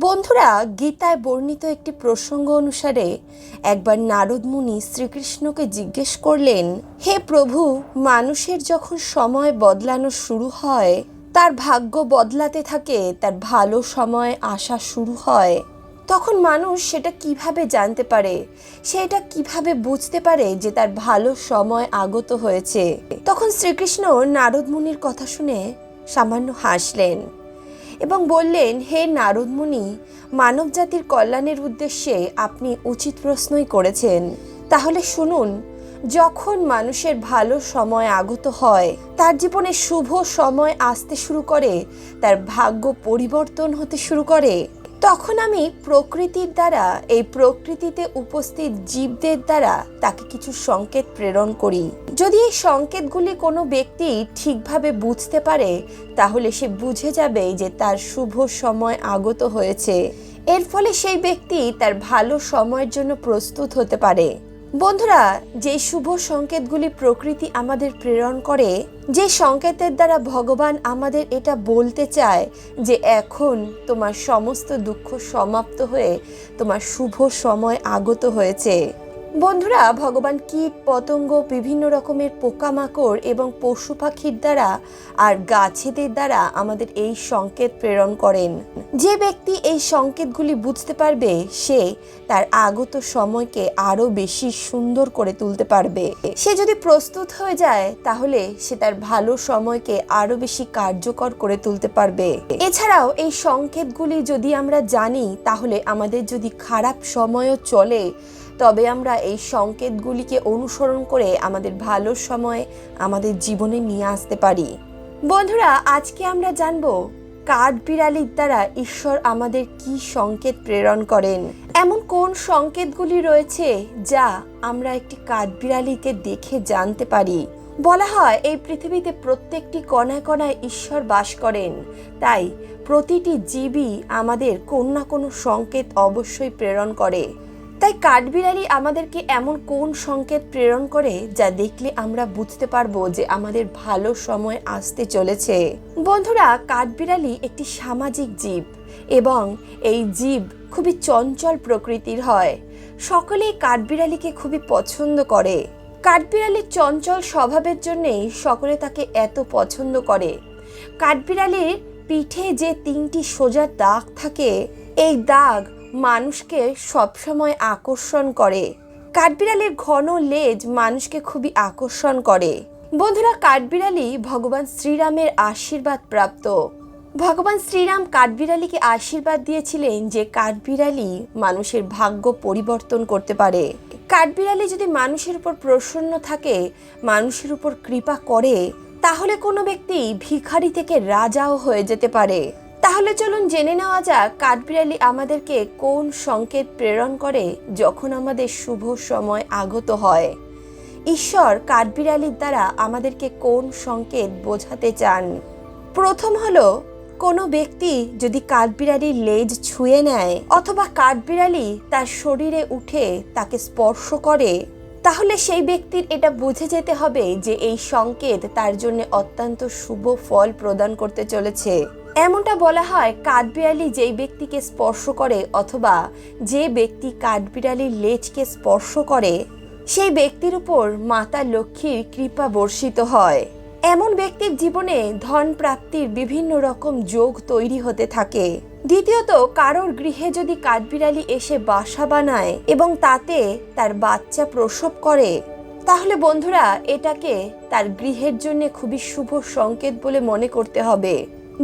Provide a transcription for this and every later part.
বন্ধুরা, গীতায় বর্ণিত একটি প্রসঙ্গ অনুসারে একবার নারদ মুনি শ্রীকৃষ্ণকে জিজ্ঞেস করলেন, হে প্রভু, মানুষের যখন সময় বদলানো শুরু হয়, তার ভাগ্য বদলাতে থাকে, তার ভালো সময় আসা শুরু হয়, তখন মানুষ সেটা কীভাবে জানতে পারে? সেটা কীভাবে বুঝতে পারে যে তার ভালো সময় আগত হয়েছে? তখন শ্রীকৃষ্ণ নারদ মুনির কথা শুনে সামান্য হাসলেন। এবং বললেন, হে নারদমুনি মানব জাতির কল্যাণের উদ্দেশ্যে আপনি উচিত প্রশ্নই করেছেন। তাহলে শুনুন, যখন মানুষের ভালো সময় আগত হয়, তার জীবনে শুভ সময় আসতে শুরু করে, তার ভাগ্য পরিবর্তন হতে শুরু করে। তখন আমি প্রকৃতির দ্বারা, এই প্রকৃতিতে উপস্থিত জীবদের দ্বারা তাকে কিছু সংকেত প্রেরণ করি। যদি এই সংকেতগুলি কোনো ব্যক্তি ঠিকভাবে বুঝতে পারে, তাহলে সে বুঝে যাবে যে তার শুভ সময় আগত হয়েছে। এর ফলে সেই ব্যক্তি তার ভালো সময়ের জন্য প্রস্তুত হতে পারে। বন্ধুরা, যে শুভ সংকেতগুলি প্রকৃতি আমাদের প্রেরণ করে, যে সংকেতের দ্বারা ভগবান আমাদের এটা বলতে চায় যে এখন তোমার সমস্ত দুঃখ সমাপ্ত হয়ে তোমার শুভ সময় আগত হয়েছে। বন্ধুরা, ভগবান কীট, পতঙ্গ, বিভিন্ন রকমের পোকামাকড় এবং পশু পাখির দ্বারা আর গাছেদের দ্বারা আমাদের এই সংকেত প্রেরণ করেন। যে ব্যক্তি এই সংকেতগুলি বুঝতে পারবে, সে তার আগত সময়কে আরও বেশি সুন্দর করে তুলতে পারবে। সে যদি প্রস্তুত হয়ে যায়, তাহলে সে তার ভালো সময়কে আরও বেশি কার্যকর করে তুলতে পারবে। এছাড়াও এই সংকেতগুলি যদি আমরা জানি, তাহলে আমাদের যদি খারাপ সময়ও চলে তবে আমরা এই সংকেতগুলিকে অনুসরণ করে আমাদের ভালো সময় আমাদের জীবনে নিয়ে আসতে পারি। বন্ধুরা, আজকে আমরা জানব কাঠ বিড়ালির দ্বারা ঈশ্বর আমাদের কি সংকেত প্রেরণ করেন? এমন কোন সংকেতগুলি রয়েছে যা আমরা একটি কাঠবিড়ালিকে দেখে জানতে পারি? বলা হয়, এই পৃথিবীতে প্রত্যেকটি কণায় কণায় ঈশ্বর বাস করেন। তাই প্রতিটি জীবই আমাদের কোন না কোনো সংকেত অবশ্যই প্রেরণ করে। তাই কাঠবিড়ালি আমাদেরকে এমন কোন সংকেত প্রেরণ করে যা দেখলে আমরা বুঝতে পারব যে আমাদের ভালো সময় আসতে চলেছে? বন্ধুরা কাঠবিড়ালি একটি সামাজিক জীব এবং এই জীব খুবই চঞ্চল প্রকৃতির হয়। সকলেই কাঠবিড়ালিকে খুবই পছন্দ করে। কাঠবিড়ালির চঞ্চল স্বভাবের জন্যেই সকলে তাকে এত পছন্দ করে। কাঠবিড়ালির পিঠে যে তিনটি সোজা দাগ থাকে, এই দাগ মানুষকে সবসময় আকর্ষণ করে। কাঠবিড়ালির ঘন লেজ মানুষকে খুবই আকর্ষণ করে। বন্ধুরা, কাঠবিড়ালি ভগবান শ্রীরামের আশীর্বাদ প্রাপ্ত। ভগবান শ্রীরাম কাঠবিড়ালিকে আশীর্বাদ দিয়েছিলেন যে কাঠবিড়ালি মানুষের ভাগ্য পরিবর্তন করতে পারে। কাঠবিড়ালি যদি মানুষের উপর প্রসন্ন থাকে, মানুষের উপর কৃপা করে, তাহলে কোনো ব্যক্তি ভিখারি থেকে রাজাও হয়ে যেতে পারে। তাহলে চলুন জেনে নেওয়া যাক কাঠবিড়ালি আমাদেরকে কোন সংকেত প্রেরণ করে যখন আমাদের শুভ সময় আগত হয়। ঈশ্বর কাঠবিড়ালির দ্বারা আমাদেরকে কোন সংকেত বোঝাতে চান? প্রথম হলো, কোনো ব্যক্তি যদি কাঠবিড়ালির লেজ ছুঁয়ে নেয় অথবা কাঠবিড়ালি তার শরীরে উঠে তাকে স্পর্শ করে, তাহলে সেই ব্যক্তির এটা বুঝে যেতে হবে যে এই সংকেত তার জন্য অত্যন্ত শুভ ফল প্রদান করতে চলেছে। এমনটা বলা হয়, কাঠবিড়ালি যেই ব্যক্তিকে স্পর্শ করে অথবা যে ব্যক্তি কাঠবিড়ালির লেজকে স্পর্শ করে, সেই ব্যক্তির উপর মাতা লক্ষ্মীর কৃপা বর্ষিত হয়। এমন ব্যক্তির জীবনে ধন প্রাপ্তির বিভিন্ন রকম যোগ তৈরি হতে থাকে। দ্বিতীয়ত, কারোর গৃহে যদি কাঠবিড়ালি এসে বাসা বানায় এবং তাতে তার বাচ্চা প্রসব করে, তাহলে বন্ধুরা, এটাকে তার গৃহের জন্য খুবই শুভ সংকেত বলে মনে করতে হবে।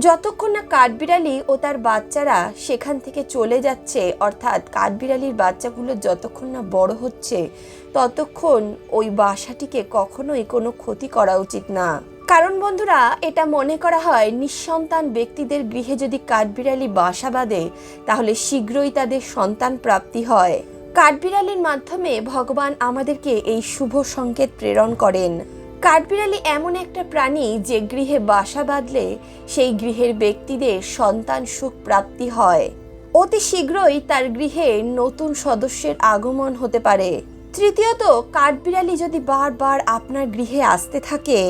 যতক্ষণ না কাঠবিড়ালি ও তার বাচ্চারা সেখান থেকে চলে যাচ্ছে, অর্থাৎ কাঠবিড়ালির বাচ্চাগুলো যতক্ষণ না বড় হচ্ছে, ততক্ষণ ওই বাসাটিকে কখনোই কোনো ক্ষতি করা উচিত না। কারণ বন্ধুরা, এটা মনে করা হয় নিঃসন্তান ব্যক্তিদের গৃহে যদি কাঠবিড়ালি বাসা বাঁধে, তাহলে শীঘ্রই তাদের সন্তান প্রাপ্তি হয়। কাঠবিড়ালির মাধ্যমে ভগবান আমাদেরকে এই শুভ সংকেত প্রেরণ করেন। কাঠবিড়ালি এমন একটা প্রাণী যে গৃহে বাসা বাঁধলে সেই গৃহের ব্যক্তিদের সন্তান সুখ প্রাপ্তি হয়। অতি শীঘ্রই তার গৃহে নতুন সদস্যের আগমন হতে পারে। তৃতীয়ত, কাঠবিড়ালি যদি বারবার আপনার গৃহে আসতে থাকে,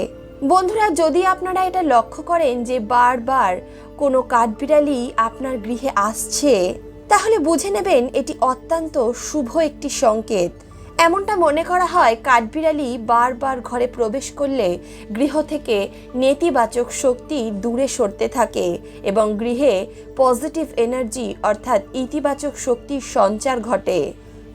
বন্ধুরা, যদি আপনারা এটা লক্ষ্য করেন যে বারবার কোনো কাঠবিড়ালি আপনার গৃহে আসছে, তাহলে বুঝে নেবেন এটি অত্যন্ত শুভ একটি সংকেত। এমনটা মনে করা হয় কাঠবিড়ালি বারবার ঘরে প্রবেশ করলে গৃহ থেকে নেতিবাচক শক্তি দূরে সরতে থাকে এবং গৃহে পজিটিভ এনার্জি অর্থাৎ ইতিবাচক শক্তির সঞ্চার ঘটে।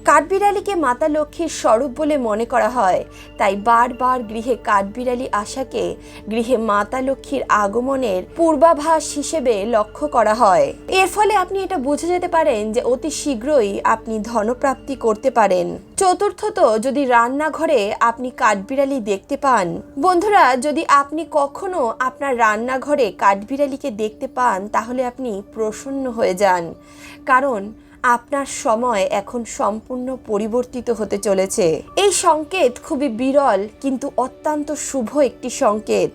কাঠবিড়ালিকে মাতা লক্ষ্মীর স্বরূপ বলে মনে করা হয়। তাই বারবার গৃহে কাঠবিড়ালি আসাকে গৃহে মাতা লক্ষ্মীর আগমনের পূর্বাভাস হিসেবে লক্ষ্য করা হয়। এর ফলে আপনি এটা বুঝে যেতে পারেন যে অতি শীঘ্রই আপনি ধনপ্রাপ্তি করতে পারেন। চতুর্থত, যদি রান্নাঘরে আপনি কাঠবিড়ালি দেখতে পান, বন্ধুরা, যদি আপনি কখনো আপনার রান্নাঘরে কাঠবিড়ালিকে দেখতে পান, তাহলে আপনি প্রসন্ন হয়ে যান। কারণ আপনার সময় এখন সম্পূর্ণ পরিবর্তিত হতে চলেছে। এই সংকেত খুবই বিরল, কিন্তু অত্যন্ত শুভ একটি সংকেত।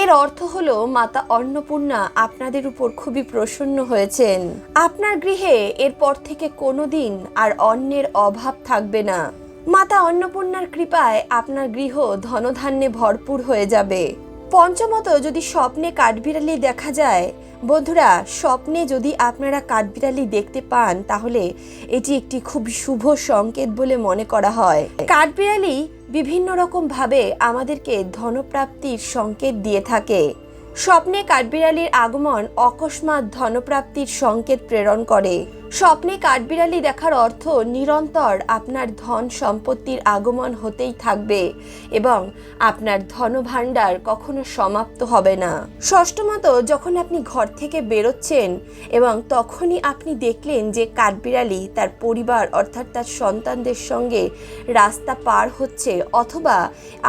এর অর্থ হলো, মাতা অন্নপূর্ণা আপনাদের উপর খুবই প্রসন্ন হয়েছেন। আপনার গৃহে এরপর থেকে কোনো দিন আর অন্নের অভাব থাকবে না। মাতা অন্নপূর্ণার কৃপায় আপনার গৃহ ধনধান্যে ভরপুর হয়ে যাবে। পঞ্চমত, যদি স্বপ্নে কাঠবিড়ালি দেখা যায় বন্ধুরা, স্বপ্নে যদি আপনারা কাঠবিড়ালি দেখতে পান, তাহলে এটি একটি খুব শুভ সংকেত বলে মনে করা হয়। কাঠবিড়ালি বিভিন্ন রকম ভাবে আমাদেরকে ধনপ্রাপ্তির সংকেত দিয়ে থাকে। স্বপ্নে কাঠবিড়ালির আগমন অকস্মাৎ ধনপ্রাপ্তির সংকেত প্রেরণ করে। স্বপ্নে কাঠবিড়ালি দেখার অর্থ নিরন্তর আপনার ধন সম্পত্তির আগমন হতেই থাকবে এবং আপনার ধনভাণ্ডার কখনো সমাপ্ত হবে না। ষষ্ঠমত, যখন আপনি ঘর থেকে বেরোচ্ছেন এবং তখনই আপনি দেখলেন যে কাঠবিড়ালি তার পরিবার অর্থাৎ তার সন্তানদের সঙ্গে রাস্তা পার হচ্ছে অথবা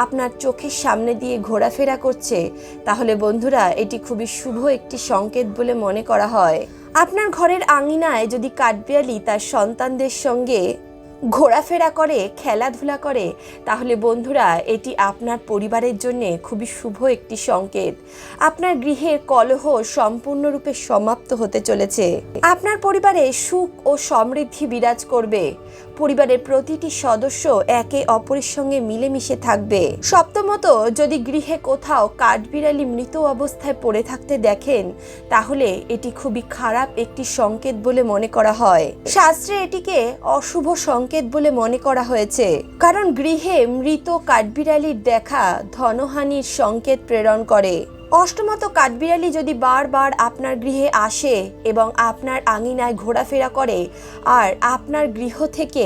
আপনার চোখের সামনে দিয়ে ঘোরাফেরা করছে, তাহলে বন্ধুরা, এটি খুবই শুভ একটি সংকেত বলে মনে করা হয়। আপনার ঘরের আঙিনায় যদি কাঠবিয়ালি তার সন্তানদের সঙ্গে ঘোরাফেরা করে, খেলাধুলা করে, তাহলে বন্ধুরা, এটি আপনার পরিবারের জন্যে খুবই শুভ একটি সংকেত। আপনার গৃহের কলহ সম্পূর্ণরূপে সমাপ্ত হতে চলেছে। আপনার পরিবারে সুখ ও সমৃদ্ধি বিরাজ করবে। পরিবারের প্রতিটি সদস্য একে অপরের সঙ্গে মিলেমিশে থাকবে। সপ্তমত যদি গৃহে কোথাও কাঠবিড়ালি মৃত অবস্থায় পড়ে থাকতে দেখেন, তাহলে এটি খুবই খারাপ একটি সংকেত বলে মনে করা হয়। শাস্ত্রে এটিকে অশুভ সংকেত বলে মনে করা হয়েছে। কারণ গৃহে মৃত কাঠবিড়ালির দেখা ধনহানির সংকেত প্রেরণ করে। অষ্টমত কাঠবিড়ালি যদি বারবার আপনার গৃহে আসে এবং আপনার আঙিনায় ঘোরাফেরা করে, আর আপনার গৃহ থেকে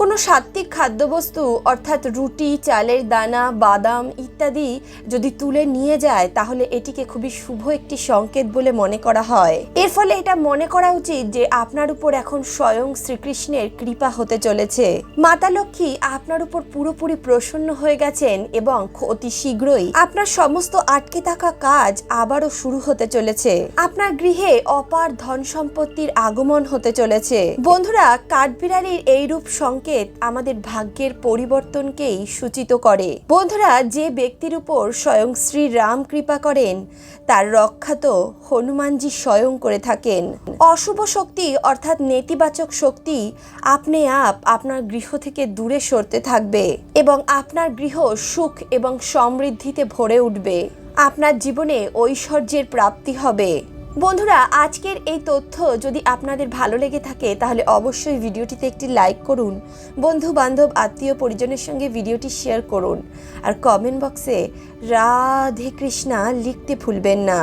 কোনো সাত্ত্বিক খাদ্যবস্তু, অর্থাৎ রুটি, চালের দানা, বাদাম ইত্যাদি যদি তুলে নিয়ে যায়, তাহলে এটিকে খুবই শুভ একটি সংকেত বলে মনে করা হয়। এর ফলে এটা মনে করা উচিত যে আপনার উপর এখন স্বয়ং শ্রীকৃষ্ণের কৃপা হতে চলেছে। মাতা লক্ষ্মী আপনার উপর পুরোপুরি প্রসন্ন হয়ে গেছেন এবং অতি শীঘ্রই আপনার সমস্ত আটকে থাকা কাজ আবারও শুরু হতে চলেছে। আপনার গৃহে অপার ধন সম্পত্তির আগমন হতে চলেছে। বন্ধুরা, কাঠবিড়ালির এই রূপ সংকেত আমাদের ভাগ্যের পরিবর্তনকেই সূচিত করে। বন্ধুরা, যে ব্যক্তির উপর স্বয়ং শ্রী রাম কৃপা করেন, তার রক্ষা তো হনুমানজি স্বয়ং করে থাকেন। অশুভ শক্তি অর্থাৎ নেতিবাচক শক্তি আপনি আপ আপনার গৃহ থেকে দূরে সরতে থাকবে এবং আপনার গৃহ সুখ এবং সমৃদ্ধিতে ভরে উঠবে। আপনার জীবনে ঐশ্বর্যের প্রাপ্তি হবে। বন্ধুরা, আজকের এই তথ্য যদি আপনাদের ভালো লেগে থাকে, তাহলে অবশ্যই ভিডিওটিতে একটি লাইক করুন। বন্ধু বান্ধব আত্মীয় পরিজনের সঙ্গে ভিডিওটি শেয়ার করুন। আর কমেন্ট বক্সে রাধে কৃষ্ণা লিখতে ভুলবেন না।